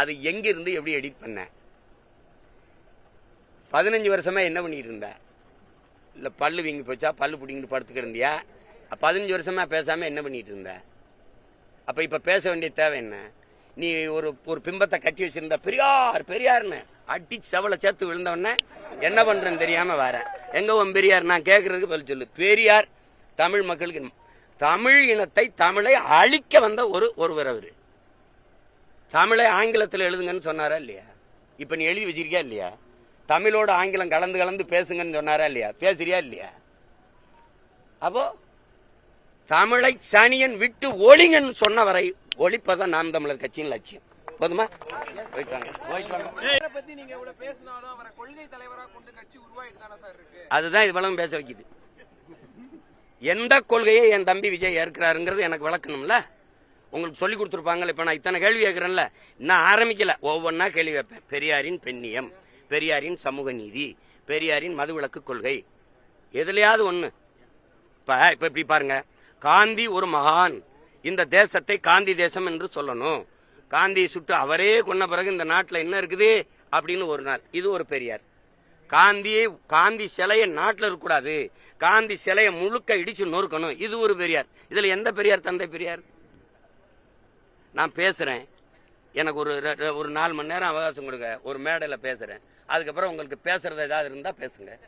அது எங்க இருந்து எப்படி எடிட் பண்ண? பதினஞ்சு வருஷமா என்ன பண்ணிட்டு இருந்த? இல்ல பல்லு வீங்கி போச்சா? பல்லு பிடிங்கிட்டு படுத்துக்கிட்டு இருந்தியா? பதினஞ்சு வருஷமா பேசாம என்ன பண்ணிட்டு இருந்த? அப்ப இப்ப பேச வேண்டிய தேவை என்ன? நீ ஒரு ஒரு பிம்பத்தை கட்டி வச்சிருந்த பெரியார் பெரியார்னு அடி செவலை சேர்த்து விழுந்தவொடனே என்ன பண்றேன்னு தெரியாம வர எங்க உன் பெரியார்? நான் கேட்கறதுக்கு பதில் சொல்லு. பெரியார் தமிழ் மக்களுக்கு தமிழ் இனத்தை தமிழை அழிக்க வந்த ஒரு ஒருவர் அவரு. தமிழை ஆங்கிலத்தில் எழுதுங்கன்னு சொன்னாரா இல்லையா? இப்ப நீ எழுதி வச்சிருக்கியா இல்லையா? தமிழோட ஆங்கிலம் கலந்து கலந்து பேசுங்கன்னு சொன்னாரா இல்லையா? பேசுறியா இல்லையா? அப்போ தமிழை சனியன் விட்டு ஒளிங்கன்னு சொன்ன வரை ஒழிப்பதான் நாம் தமிழர் கட்சியின் லட்சியம். போதுமா? அதுதான் இவ்வளவு பேச வைக்குது. எந்த கொள்கையை என் தம்பி விஜய் ஏற்கிறாருங்கிறது எனக்கு விளக்கணும்ல? உங்களுக்கு சொல்லி கொடுத்துருப்பாங்கல்ல இப்ப நான் இத்தனை கேள்வி கேட்குறேன்ல. நான் ஆரம்பிக்கல. ஒவ்வொன்றா கேள்வி வைப்பேன் பெரியாரின் பெண்ணியம் பெரியாரின் சமூக நீதி பெரியாரின் மதுவிலக்கு கொள்கை. எதுலையாவது ஒண்ணு. இப்ப இப்ப இப்படி பாருங்க. காந்தி ஒரு மகான். இந்த தேசத்தை காந்தி தேசம் என்று சொல்லணும். காந்தியை சுட்டு அவரே கொன்ன பிறகு இந்த நாட்டில் என்ன இருக்குது? அப்படின்னு ஒரு நாள். இது ஒரு பெரியார். காந்தியை காந்தி சிலையை நாட்டில் இருக்கக்கூடாது. காந்தி சிலையை முழுக்க இடிச்சு நொறுக்கணும். இது ஒரு பெரியார். இதுல எந்த பெரியார்? தந்தை பெரியார். நான் பேசுறேன். எனக்கு ஒரு ரெ- ஒரு நாலு மணி நேரம் அவகாசம் கொடுங்க. ஒரு மேடையில் பேசுறேன். அதுக்கப்புறம் உங்களுக்கு பேசுறது ஏதாவது இருந்தா பேசுங்க.